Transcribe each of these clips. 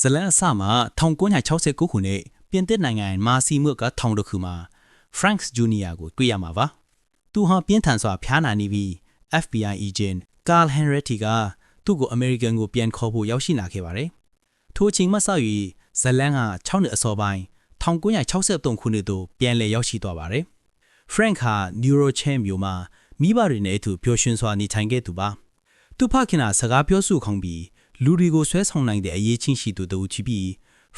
ဇလန်အစမှာ1969ခုနှစ်ပြင်သစ်နိုင်ငံမာစီမွတ်ကထောင်တစ်ခုမှာ Franks Jr. ကိုတွေ့ရမှာပါ။သူဟာပြင်းထန်စွာဖျားနာနေပြီး FBI agent Carl Henretti ကသူ့ကို American ကိုပြန်ခေါ်ဖို့ရောက်ရှိလာခဲ့ပါတယ်။ထိုအချိန်မှစ၍ဇလန်က6နှစ်အစောပိုင်း1963ခုနှစ်သို့ပြန်လည်ရောက်ရှိသွားပါတယ်။ Frank ဟာ Neurochain မြို့မှာမိဘတွေနဲ့အတူပျော်ရွှင်စွာနေထိုင်ခဲ့သူပါ။သူဖခင်ကစကားပြောဆိုခေါင်းပြီး လူတွေကိုဆွဲဆောင်နိုင်တဲ့အရေးချင်းရှိသူတူချီပြီး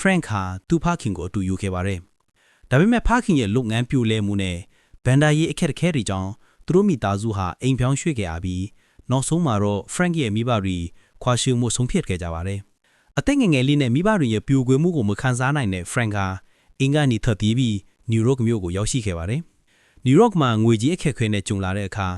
Frank ဟာသူဖခင်ကိုအတူယူခဲ့ပါတယ်။ဒါပေမဲ့ဖခင်ရဲ့လုပ်ငန်းပြိုလဲမှုနဲ့ဗန်ဒါရီအခက်အခဲတွေကြောင့်သူတို့မိသားစုဟာအိမ်ပြောင်းရွှေ့ခဲ့ရပြီးနောက်ဆုံးမှာတော့ Frank ရဲ့မိဘတွေခွာရှောမှုဆုံးဖြတ်ခဲ့ကြပါတယ်။အသက်ငယ်ငယ်လေးနဲ့မိဘတွေရဲ့ပြိုကွယ်မှုကိုမခံစားနိုင်တဲ့ Frank ဟာအင်ကနေထွက်ပြေးပြီး New York မြို့ကိုရောက်ရှိခဲ့ပါတယ်။ New York မှာငွေကြေးအခက်အခဲနဲ့ကြုံလာတဲ့အခါ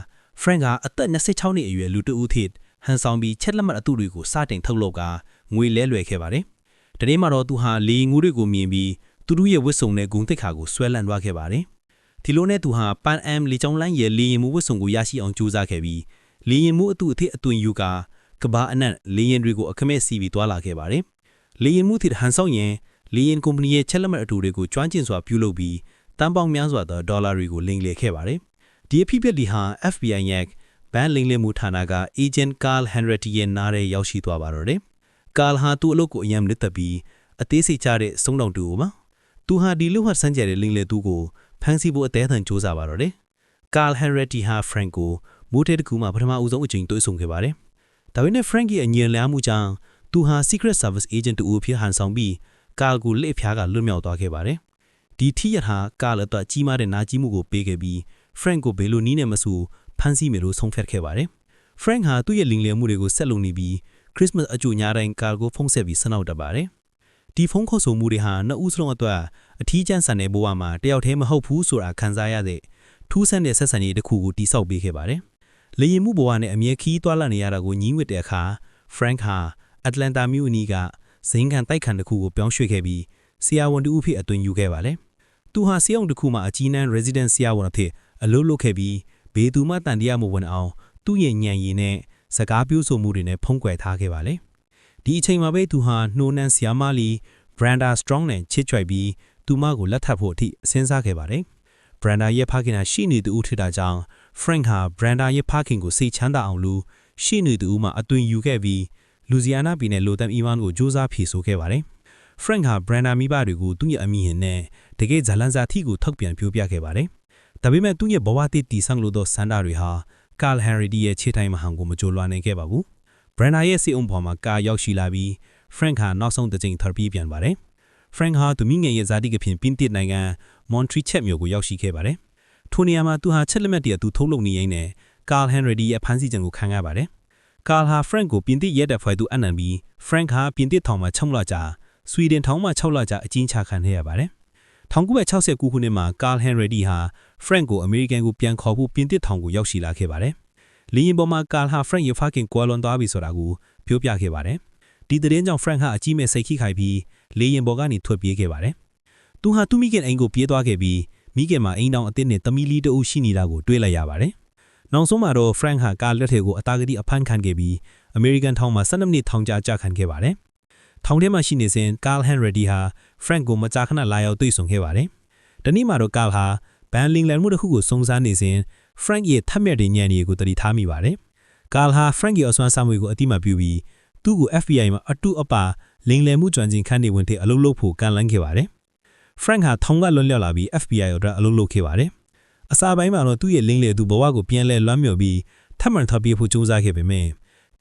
Frank ကအသက်26နှစ်အရွယ်လူတစ်ဦးထစ် ဟန်ဆောင်ပြီးချက်လက်မှတ်အတုတွေကိုစတင်ထုတ်လုပ်ကာငွေလဲလွယ်ခဲ့ပါတယ်။တနေ့မှတော့သူဟာလေငူးတွေကိုမြင်ပြီးသူတို့ရဲ့ဝတ်စုံနဲ့ဂုံတိတ်ခါကိုဆွဲလန့်သွားခဲ့ပါတယ်။ဒီလိုနဲ့သူဟာပန်အမ်လေချောင်းလိုင်းရဲ့လေရင်မှုဝတ်စုံကိုရရှိအောင်ကြိုးစားခဲ့ပြီးလေရင်မှုအတုအထစ်အသွင်ယူကာကဘာအနက်လေရင်တွေကိုအခမဲ့စီးပြီးတွာလာခဲ့ပါတယ်။လေရင်မှုထစ်ဟန်ဆောင်ရင်လေရင်ကုမ္ပဏီရဲ့ချက်လက်မှတ်အတူတွေကိုကျွမ်းကျင်စွာပြုလုပ်ပြီးတန်ပေါင်းများစွာသောဒေါ်လာတွေကိုလိမ်လည်ခဲ့ပါတယ်။ဒီအဖြစ်အပျက်ဒီဟာ FBI ရဲ့ ဘန်လိမ်လည်မှုဌာနက Agent Carl Henretti ရဲ့နားထဲရောက်ရှိသွားပါတော့တယ်။ Carl ဟာသူ့အလုပ်ကိုအယံနစ်သက်ပြီးအသေးစိတ်ချတဲ့စုံတောင်တူကိုပါ။သူဟာဒီလူဟတ်ဆန်းကျဲတဲ့လိမ်လည်သူကိုဖမ်းဆီးဖို့အသေးအံစူးစမ်းပါတော့တယ်။ Carl Henretti ဟာ Frank ကိုမိုးတဲတစ်ခုမှပထမဦးဆုံးအကြိမ်တွေ့ဆုံခဲ့ပါတယ်။ဒါပေမဲ့ Frank ရဲ့အညံလျားမှုကြောင့်သူဟာ Secret Service Agent တူအဖြစ်ဟန်ဆောင်ပြီး Carl ကိုလက်ဖျားကလွတ်မြောက်သွားခဲ့ပါတယ်။ဒီထိရဟာ Carl အတွက်ကြီးမားတဲ့နာကျင်မှုကိုပေးခဲ့ပြီး Frank ကိုဘယ်လိုနည်းနဲ့မဆို ဖမ်းဆီးမယ်လို့ဆုံးဖြတ်ခဲ့ပါတယ်။ Frank ဟာသူ့ရဲ့လိမ်လည်မှုတွေကိုဆက်လုပ်နေပြီး Christmas အကြိုညတိုင်း Carl ကိုဖုန်းဆက်ပြီးဆနောက်တက်ပါတယ်။ဒီဖုန်းခေါ်ဆိုမှုတွေဟာနှစ်ဦးစလုံးအတွက်အထီးကျန်ဆန်တဲ့ဘဝမှာတယောက်တည်းမဟုတ်ဘူးဆိုတာခံစားရတဲ့ထူးဆန်းတဲ့ဆက်ဆံရေးတစ်ခုကိုတိစောက်ပေးခဲ့ပါတယ်။လေရင်မှုဘဝနဲ့အမြဲခီးသွွာလာနေရတာကိုညှင်းဝတ်တဲ့အခါ Frank ဟာ Atlanta မြို့အနီးကဇိမ်ခံတိုက်ခန်းတစ်ခုကိုပြောင်းရွှေ့ခဲ့ပြီးဆရာဝန်တူအဖြစ်အသွင်ယူခဲ့ပါတယ်။သူဟာဆေးရုံတစ်ခုမှာအကြီးနှန်း resident ဆရာဝန်အဖြစ်အလုပ်လုပ်ခဲ့ပြီး ဘေးသူမှတန်တရားမဝင်အောင် သူ့ရဲ့ညံရည်နဲ့စကားပြောဆိုမှုတွေနဲ့ဖုံးကွယ်ထားခဲ့ပါလေ။ဒီအချိန်မှာပဲသူဟာနှိုးနှန်းဆရာမလီ Branda Strong နဲ့ချစ်ကြွယ်ပြီးသူမကိုလက်ထပ်ဖို့အထိစဉ်းစားခဲ့ပါတယ်။ Branda ရဲ့ဖခင်ကရှိနေသူဦးထစ်တာကြောင့် Frank ဟာ Branda ရဲ့ဖခင်ကိုစိတ်ချမ်းသာအောင်လို့ရှိနေသူဦးမှာအသွင်ယူခဲ့ပြီးလူဇီယာနာပြည်နယ်လိုတမ်အီဝမ်ကိုစူးစမ်းဖြေဆိုခဲ့ပါတယ်။ Frank ဟာ Branda မိဘတွေကိုသူ့ရဲ့အမိဟင်နဲ့တကယ်ဇလန်ဇာတိကိုထောက်ပြန်ပြောပြခဲ့ပါတယ်။ ဒါပေမဲ့သူ့ရဲ့ဘဝတည်တည်ဆောင်လို့သောစန္ဒတွေဟာ Carl Henry ရဲ့ခြေထိုင်မဟန်ကိုမကြိုလွှာနိုင်ခဲ့ပါဘူး။ Branda ရဲ့စိတ်အုံပေါ်မှာကာရောက်ရှိလာပြီး Frank ဟာနောက်ဆုံးတစ်ကြိမ် therapy ပြန်ပါတယ်။ Frank ဟာသူမိငယ်ရဲ့ဇာတိကဖြင့်ပင်းတစ်နိုင်ငံ Montreal မြို့ကိုရောက်ရှိခဲ့ပါတယ်။ထိုနေရာမှာသူဟာချက်လက်မှတ်တည်းသူထုတ်လုပ်နေရင်းနဲ့ Carl Henry ရဲ့ဖမ်းဆီးခြင်းကိုခံရပါတယ်။ Carl ဟာ Frank ကိုပြင်သစ်ရဲတပ်ဖွဲ့သူအနံပြီး Frank ဟာပြင်သစ်ထောင်မှာ6လကြာဆွီဒင်ထောင်မှာ6လကြာအကျဉ်းချခံခဲ့ရပါတယ်။ 1969ခုနှစ်မှာ Carl Henry ဟာ Frank ကိုအမေရိကန်ကိုပြန်ခေါ်ဖို့ပြင်သစ်ထောင်ကိုရောက်ရှိလာခဲ့ပါတယ်။လီရင်ပေါ်မှာ Carl ဟာ Frank ရဲ့ဖခင်ကွာလွန်သွားပြီဆိုတာကိုပြောပြခဲ့ပါတယ်။ဒီသတင်းကြောင့် Frank ဟာအကြီးမဲ့စိတ်ခိခိုက်ပြီးလေရင်ပေါ်ကနေထွက်ပြေးခဲ့ပါတယ်။သူဟာသူမိခင်အိမ်ကိုပြေးသွားခဲ့ပြီးမိခင်မှာအိမ်တောင်အသစ်နဲ့တမီလီတအုပ်ရှိနေတာကိုတွေ့လိုက်ရပါတယ်။နောက်ဆုံးမှာတော့ Frank ဟာကာလက်ထဲကိုအသားကတိအဖမ်းခံခဲ့ပြီးအမေရိကန်ထောင်မှာ12နှစ်ထောင်ကြာကြာခံခဲ့ပါတယ်။ ထောင်ထဲမှာရှိနေစဉ် Carl Henry ဟာ Frank ကိုမကြာခဏလာရောက်တွေ့ဆုံခဲ့ပါတယ်။တနေ့မှာတော့ Carl ဟာဘန်လင်လန်မှုတစ်ခုကိုစုံစမ်းနေစဉ် Frank ရဲ့ထက်မြက်တဲ့ညံ့ရီကိုတတိထားမိပါတယ်။ Carl ဟာ Frank ရဲ့အစွမ်းစားမှုကိုအတိမတ်ပြုပြီးသူ့ကို FBI မှာအတူအပါလင်လယ်မှုကြွမ်းကျင်ခန်းနေဝင်တဲ့အလုပ်လုပ်ဖို့ကန့်လန့်ခဲ့ပါတယ်။ Frank ဟာထောင်ကလွန်လျောက်လာပြီး FBI အတွက်အလုပ်လုပ်ခဲ့ပါတယ်။အစာပိုင်းမှာတော့သူ့ရဲ့လင်းလေသူဘဝကိုပြန်လဲလွမ်းမြော်ပြီးထပ်မံထပ်ပြေးဖို့ကြိုးစားခဲ့ပေမယ့်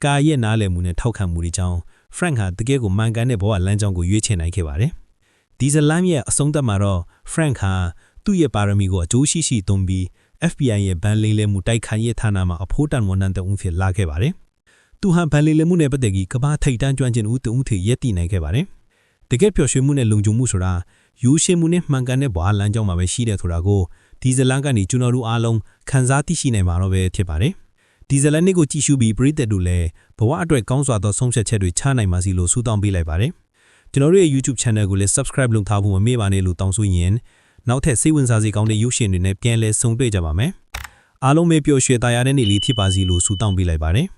ကာရဲ့နားလည်မှုနဲ့ထောက်ခံမှုတွေကြောင့် Frank ဟာတကယ်ကိုမှန်ကန်တဲ့ဘဝလမ်းကြောင်းကိုရွေးချယ်နိုင်ခဲ့ပါတယ်။ဒီဇလမ်ရဲ့အဆုံးသတ်မှာတော့ Frank ဟာသူ့ရဲ့ပါရမီကိုအကျိုးရှိရှိသုံးပြီး FBI ရဲ့ဗန်လေးလဲမှုတိုက်ခိုက်ရေးဌာနမှာအဖို့တန်ဝန်ထမ်းတဦးဖြစ်လာခဲ့ပါတယ်။သူဟာဗန်လေးလဲမှုနဲ့ပတ်သက်ပြီးကဘာထိတ်တန်းကျွမ်းကျင်ဦးတဦးထိရက်တည်နိုင်ခဲ့ပါတယ်။တကယ်ပျော်ရွှင်မှုနဲ့လုံခြုံမှုဆိုတာယူရှင်းမှုနဲ့မှန်ကန်တဲ့ဘဝလမ်းကြောင်းမှာပဲရှိတယ်ဆိုတာကိုဒီဇလန်ကနေကျွန်တော်တို့အားလုံးခံစားသိရှိနိုင်မှာတော့ပဲဖြစ်ပါတယ်။ ဒီဇလန်နေ့ကိုကြည့်ရှုပြီးပရိသတ်တို့လည်းဘဝအတွက်ကောင်းစွာသောဆုံးဖြတ်ချက်တွေချနိုင်ပါစီလို့ဆုတောင်းပေးလိုက်ပါတယ်။ကျွန်တော်တို့ရဲ့ YouTube Channel ကိုလည်း Subscribe လုပ်ထားဖို့မမေ့ပါနဲ့လို့တောင်းဆိုရင်းနောက်ထပ်စိတ်ဝင်စားစရာကောင်းတဲ့ရုပ်ရှင်တွေနဲ့ပြန်လည်ဆုံတွေ့ကြပါမယ်။အားလုံးပဲပျော်ရွှင်တရားတဲ့နေ့လေးဖြစ်ပါစီလို့ဆုတောင်းပေးလိုက်ပါတယ်။